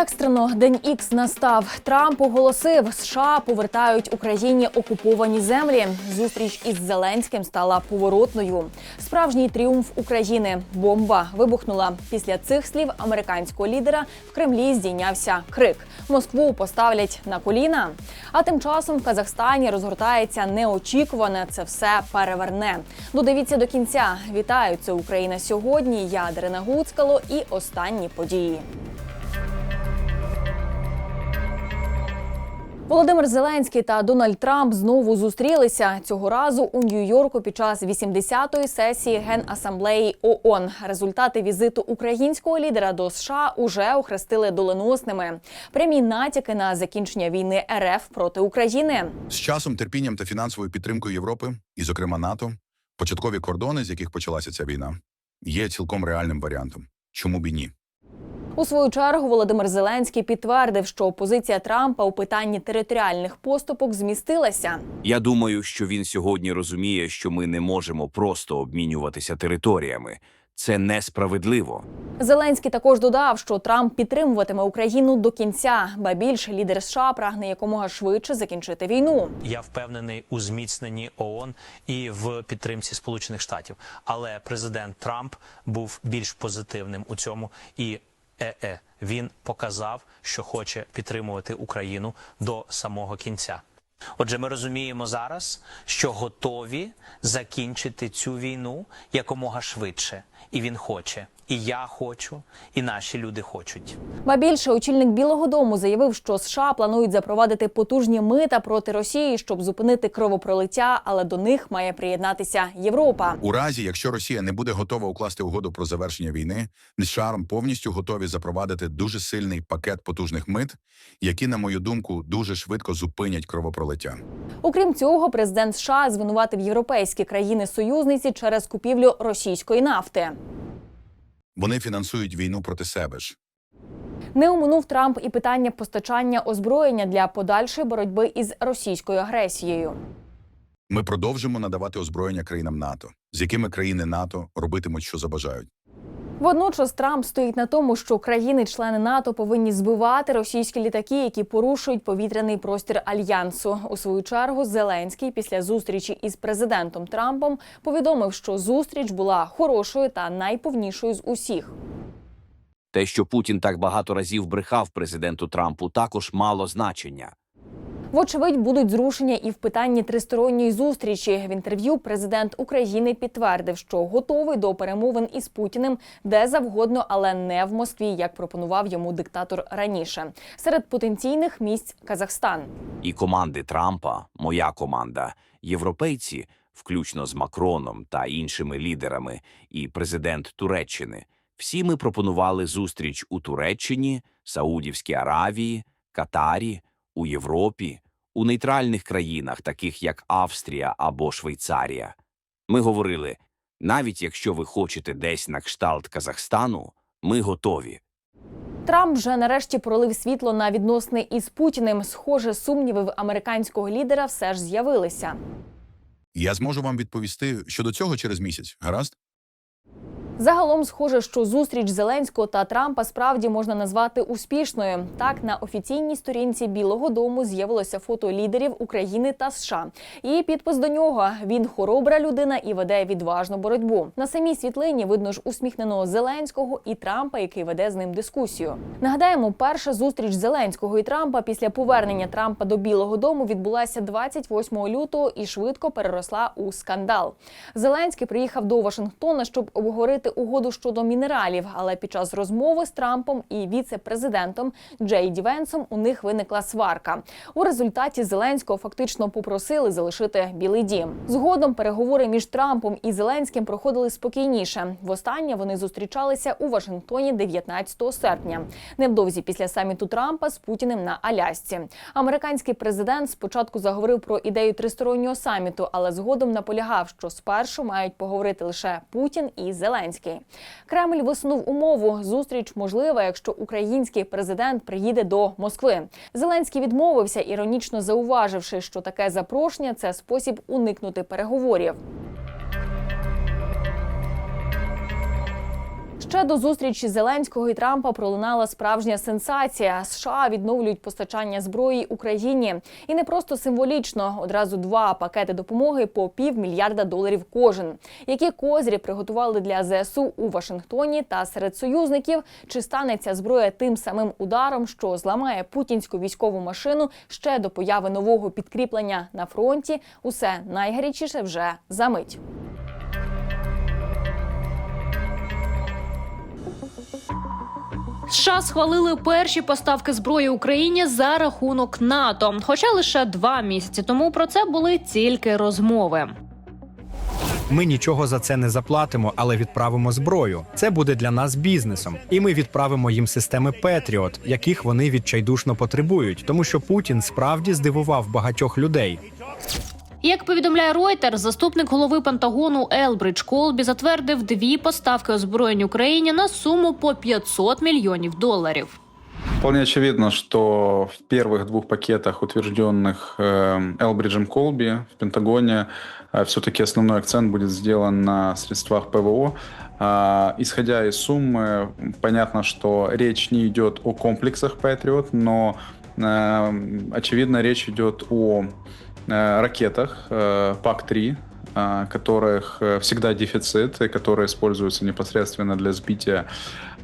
Екстрено день ікс настав. Трамп оголосив, США повертають Україні окуповані землі. Зустріч із Зеленським стала поворотною. Справжній тріумф України. Бомба вибухнула. Після цих слів американського лідера в Кремлі здійнявся крик: Москву поставлять на коліна. А тим часом в Казахстані розгортається неочікуване. Це все переверне. Додивіться до кінця. Вітаю! Це Україна сьогодні. Я Дарина Гуцкало і останні події. Володимир Зеленський та Дональд Трамп знову зустрілися цього разу у Нью-Йорку під час 80-ї сесії Генасамблеї ООН. Результати візиту українського лідера до США уже охрестили доленосними. Прямі натяки на закінчення війни РФ проти України. З часом, терпінням та фінансовою підтримкою Європи, і, зокрема, НАТО, початкові кордони, з яких почалася ця війна, є цілком реальним варіантом. Чому б і ні? У свою чергу Володимир Зеленський підтвердив, що позиція Трампа у питанні територіальних поступок змістилася. Я думаю, що він сьогодні розуміє, що ми не можемо просто обмінюватися територіями. Це несправедливо. Зеленський також додав, що Трамп підтримуватиме Україну до кінця, ба більше лідер США прагне якомога швидше закінчити війну. Я впевнений у зміцненні ООН і в підтримці Сполучених Штатів. Але президент Трамп був більш позитивним у цьому і е-е, він показав, що хоче підтримувати Україну до самого кінця. Отже, ми розуміємо зараз, що готові закінчити цю війну якомога швидше, і він хоче. І я хочу, і наші люди хочуть. Ба більше очільник Білого Дому заявив, що США планують запровадити потужні мита проти Росії, щоб зупинити кровопролиття, але до них має приєднатися Європа. У разі, якщо Росія не буде готова укласти угоду про завершення війни, США повністю готові запровадити дуже сильний пакет потужних мит, які, на мою думку, дуже швидко зупинять кровопролиття. Окрім цього, президент США звинуватив європейські країни-союзниці через купівлю російської нафти. Вони фінансують війну проти себе ж. Не оминув Трамп і питання постачання озброєння для подальшої боротьби із російською агресією. Ми продовжимо надавати озброєння країнам НАТО, з якими країни НАТО робитимуть, що забажають. Водночас Трамп стоїть на тому, що країни-члени НАТО повинні збивати російські літаки, які порушують повітряний простір альянсу. У свою чергу Зеленський після зустрічі із президентом Трампом повідомив, що зустріч була хорошою та найповнішою з усіх. Те, що Путін так багато разів брехав президенту Трампу, також мало значення. Вочевидь, будуть зрушення і в питанні тристоронньої зустрічі. В інтерв'ю президент України підтвердив, що готовий до перемовин із Путіним де завгодно, але не в Москві, як пропонував йому диктатор раніше. Серед потенційних місць Казахстан. І команди Трампа, моя команда, європейці, включно з Макроном та іншими лідерами, і президент Туреччини. Всі ми пропонували зустріч у Туреччині, Саудівській Аравії, Катарі, у Європі, у нейтральних країнах, таких як Австрія або Швейцарія. Ми говорили: навіть якщо ви хочете десь на кшталт Казахстану, ми готові. Трамп вже нарешті пролив світло на відносини із Путіним. Схоже, сумніви в американського лідера все ж з'явилися. Я зможу вам відповісти щодо цього через місяць. Гаразд? Загалом схоже, що зустріч Зеленського та Трампа справді можна назвати успішною. Так, на офіційній сторінці Білого Дому з'явилося фото лідерів України та США. І підпис до нього він хоробра людина і веде відважну боротьбу. На самій світлині видно ж усміхненого Зеленського і Трампа, який веде з ним дискусію. Нагадаємо, перша зустріч Зеленського і Трампа після повернення Трампа до Білого Дому відбулася 28 лютого і швидко переросла у скандал. Зеленський приїхав до Вашингтона, щоб обговорити угоду щодо мінералів. Але під час розмови з Трампом і віце-президентом Джей Ді Венсом у них виникла сварка. У результаті Зеленського фактично попросили залишити Білий Дім. Згодом переговори між Трампом і Зеленським проходили спокійніше. Востаннє вони зустрічалися у Вашингтоні 19 серпня. Невдовзі після саміту Трампа з Путіним на Алясці. Американський президент спочатку заговорив про ідею тристороннього саміту, але згодом наполягав, що спершу мають поговорити лише Путін і Зеленський. Кремль висунув умову. Зустріч можлива, якщо український президент приїде до Москви. Зеленський відмовився, іронічно зауваживши, що таке запрошення це спосіб уникнути переговорів. Ще до зустрічі Зеленського і Трампа пролунала справжня сенсація. США відновлюють постачання зброї Україні, і не просто символічно. Одразу два пакети допомоги по півмільярда доларів кожен. Які козирі приготували для ЗСУ у Вашингтоні та серед союзників? Чи стане ця зброя тим самим ударом, що зламає путінську військову машину ще до появи нового підкріплення на фронті? Усе найгарячіше вже за мить. США схвалили перші поставки зброї Україні за рахунок НАТО. Хоча лише два місяці тому про це були тільки розмови. Ми нічого за це не заплатимо, але відправимо зброю. Це буде для нас бізнесом, і ми відправимо їм системи Петріот, яких вони відчайдушно потребують, тому що Путін справді здивував багатьох людей. Як повідомляє Reuters, заступник голови Пентагону Елбридж Колбі затвердив дві поставки озброєнь Україні на суму по 500 мільйонів доларів. Вполне очевидно, что в первых двух пакетах, утвержденных э, Элбриджем Колби в Пентагоне, все-таки основной акцент будет сделан на средствах ПВО. А, Исходя из суммы, понятно, что речь не идет о комплексах Patriot, но э, очевидно речь идет о э, ракетах э, ПАК-3, а, которых э, всегда дефицит и которые используются непосредственно для сбития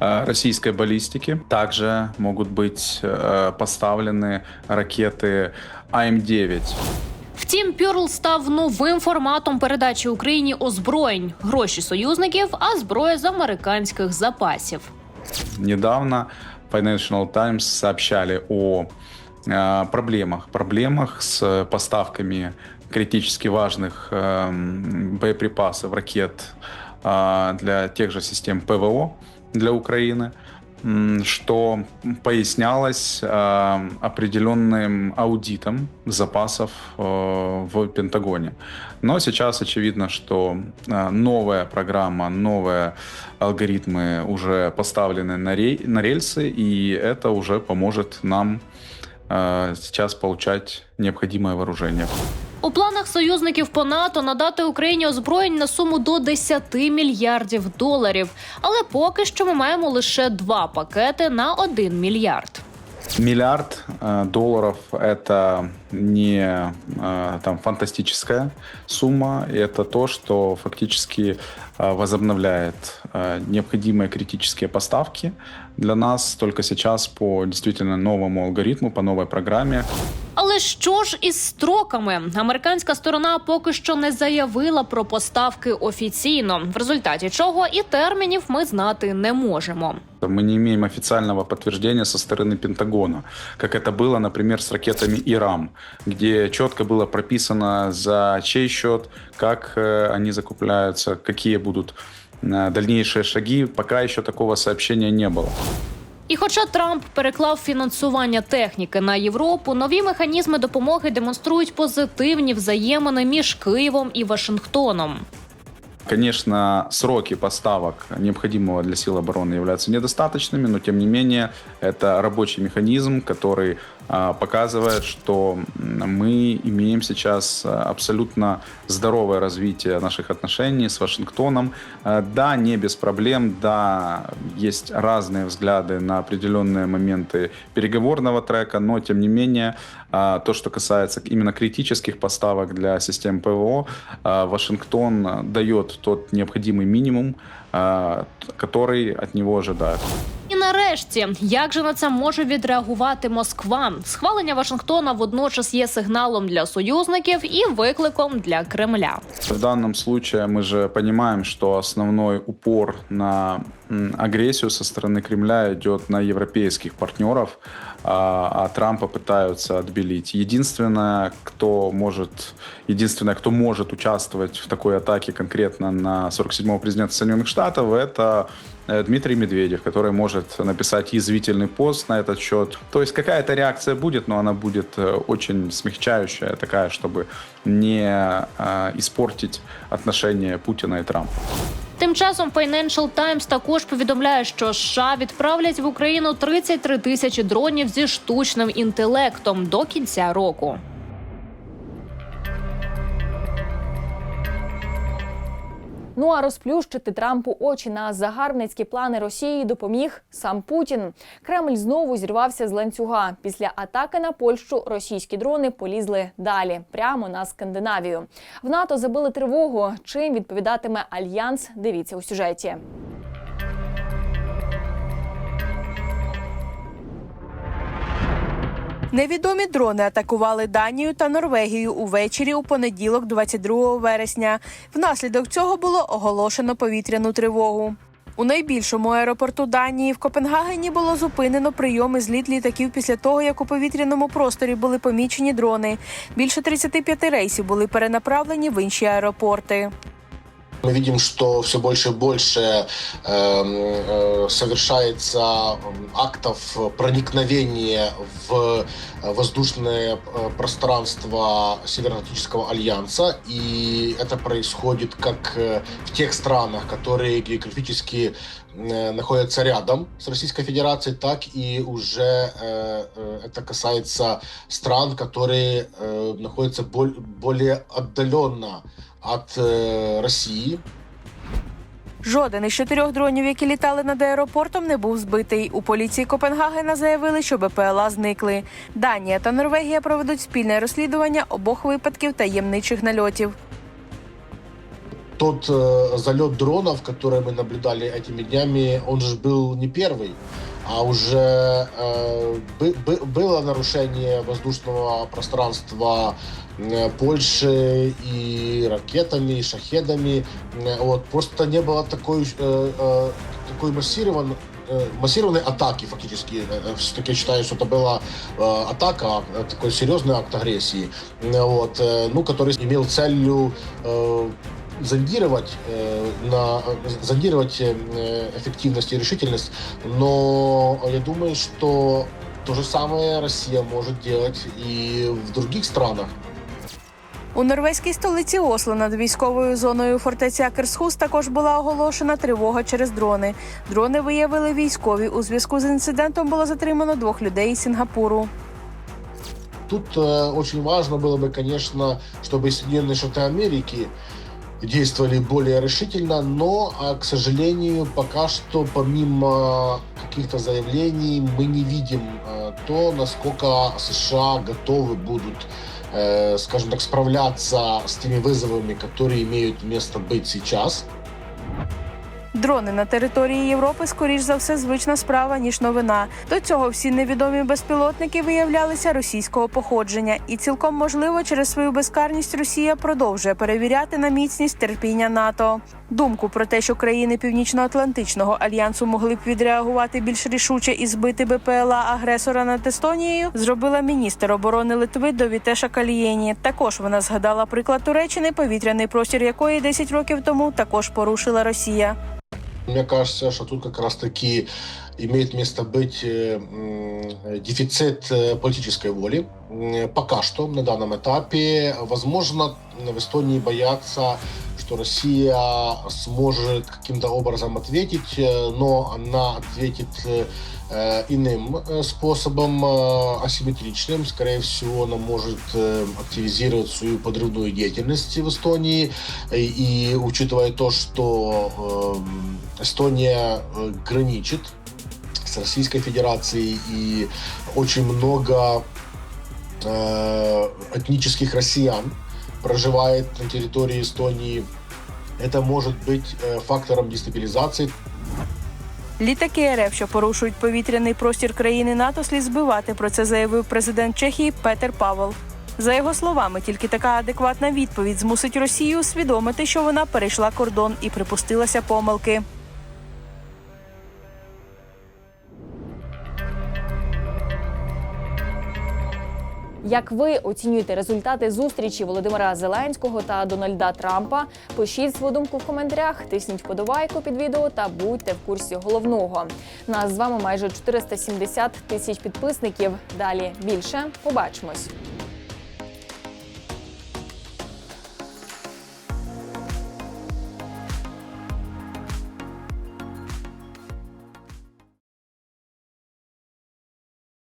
э, российской баллистики. Также могут быть э, поставлены ракеты АМ-9. Втім, Пьорл став новим форматом передачі Україні озброєнь, гроші союзників, а зброя з американських запасів. Недавно Financial Times сообщали о э, проблемах, проблемах с поставками критически важных эм, боеприпасов, ракет э, для тех же систем ПВО для Украины, что пояснялось э, определенным аудитом запасов э, в Пентагоне. Но сейчас очевидно, что э, новая программа, новые алгоритмы уже поставлены на рельсы, и это уже поможет нам э, сейчас получать необходимое вооружение. У планах союзників по НАТО надати Україні озброєнь на суму до 10 мільярдів доларів. Але поки що ми маємо лише два пакети на 1 мільярд. Миллиард э, долларов это не э, там фантастическая сумма, и это то, что фактически э, возобновляет э, необходимые критические поставки для нас только сейчас по действительно новому алгоритму, по новой программе. Але що ж із строками? Американська сторона поки що не заявила про поставки офіційно, в результаті чого і термінів ми знати не можемо. Мы не имеем официального подтверждения со стороны Пентагона, как это было, например, с ракетами Ирам, где четко было прописано за чей счет, как э, они закупляются, какие будут э, дальнейшие шаги. Пока еще такого сообщения не было. І хоча Трамп переклав фінансування техніки на Європу, нові механізми допомоги демонструють позитивні взаємини між Києвом і Вашингтоном. Конечно, сроки поставок необходимого для сил обороны являются недостаточными, но тем не менее это рабочий механизм, который а, показывает, что мы имеем сейчас а, абсолютно здоровое развитие наших отношений с Вашингтоном. А, Да, не без проблем, да, есть разные взгляды на определенные моменты переговорного трека, но тем не менее а, то, что касается именно критических поставок для систем ПВО, а, Вашингтон а, дает тот необходимый минимум, а, который от него ожидают. І нарешті, як же на це може відреагувати Москва? Схвалення Вашингтона водночас є сигналом для союзників і викликом для Кремля. В данном случае мы же понимаем, что основной упор на м, агрессию со стороны Кремля идет на европейских партнеров, а, а Трампа пытаются отбелить. Единственное, кто может, единственное, кто может участвовать в такой атаке конкретно на 47-го президента Соединенных Штатов, это э, Дмитрий Медведев, который может написать язвительный пост на этот счет. То есть какая-то реакция будет, но она будет э, очень смягчающая, такая, чтобы не э, испортить отношения Путина и Трампа. Тим часом Financial Times також повідомляє, що США відправлять в Україну 33 тисячі дронів зі штучним інтелектом до кінця року. Ну а розплющити Трампу очі на загарбницькі плани Росії допоміг сам Путін. Кремль знову зірвався з ланцюга. Після атаки на Польщу російські дрони полізли далі, прямо на Скандинавію. В НАТО забили тривогу. Чим відповідатиме альянс? Дивіться у сюжеті. Невідомі дрони атакували Данію та Норвегію увечері у понеділок, 22 вересня. Внаслідок цього було оголошено повітряну тривогу. У найбільшому аеропорту Данії в Копенгагені було зупинено прийом і зліт літаків після того, як у повітряному просторі були помічені дрони. Більше 35 рейсів були перенаправлені в інші аеропорти Мы видим, что все больше и больше э, э, совершается м, актов проникновения в э, воздушное э, пространство Североатлантического альянса, и это происходит как э, в тех странах, которые географически э, находятся рядом с Российской Федерацией, так и уже э, э, это касается стран, которые э, находятся боль- более отдаленно от э, Росії. Жоден із чотирьох дронів, які літали над аеропортом, не був збитий. У поліції Копенгагена заявили, що БПЛА зникли. Данія та Норвегія проведуть спільне розслідування обох випадків таємничих нальотів. Тот э, залет дронов, который мы наблюдали этими днями, он же был не первый, а уже э, бы- бы- было нарушение воздушного пространства э, Польши и ракетами, и шахедами. Э, Вот. Просто не было такой, э, э, такой массированной э, массированной атаки фактически. Все-таки считаю, что это была э, атака, э, такой серьезный акт агрессии, Э, вот, э, ну, который имел целью э, зондировать, э, на, зондировать э, эффективность и решительность, но я думаю, что то же самое Россия может делать и в других странах. У норвезькій столиці Осло над військовою зоною фортеця Акерсхус також була оголошена тривога через дрони. Дрони виявили військові. У зв'язку з інцидентом було затримано двох людей із Сінгапуру. Тут э, очень важно было бы, конечно, чтобы Соединенные Штаты Америки действовали более решительно, но, а, к сожалению, пока что помимо каких-то заявлений мы не видим э, то, насколько США готовы будут, э, скажем так, справляться с теми вызовами, которые имеют место быть сейчас. Дрони на території Європи, скоріш за все, звична справа ніж новина. До цього всі невідомі безпілотники виявлялися російського походження, і цілком можливо, через свою безкарність Росія продовжує перевіряти на міцність терпіння НАТО. Думку про те, що країни Північно-Атлантичного альянсу могли б відреагувати більш рішуче і збити БПЛА агресора над Естонією, зробила міністр оборони Литви Довітеша Калієні. Також вона згадала приклад Туреччини, повітряний простір якої 10 років тому також порушила Росія. Мне кажется, что тут как раз-таки имеет место быть э, дефицит э, политической воли. Пока что, на данном этапе, возможно, в Эстонии боятся, что Россия сможет каким-то образом ответить, э, но она ответит иным способом, асимметричным. Скорее всего, она может активизировать свою подрывную деятельность в Эстонии. И, учитывая то, что Эстония граничит с Российской Федерацией и очень много э, этнических россиян проживает на территории Эстонии, это может быть э, фактором дестабилизации Літаки РФ, що порушують повітряний простір країни НАТО, слід збивати. Про це заявив президент Чехії Петер Павел. За його словами, тільки така адекватна відповідь змусить Росію усвідомити, що вона перейшла кордон і припустилася помилки. Як ви оцінюєте результати зустрічі Володимира Зеленського та Дональда Трампа? Пишіть свою думку в коментарях, тисніть вподобайку під відео та будьте в курсі головного. Нас з вами майже 470 тисяч підписників. Далі більше побачимось.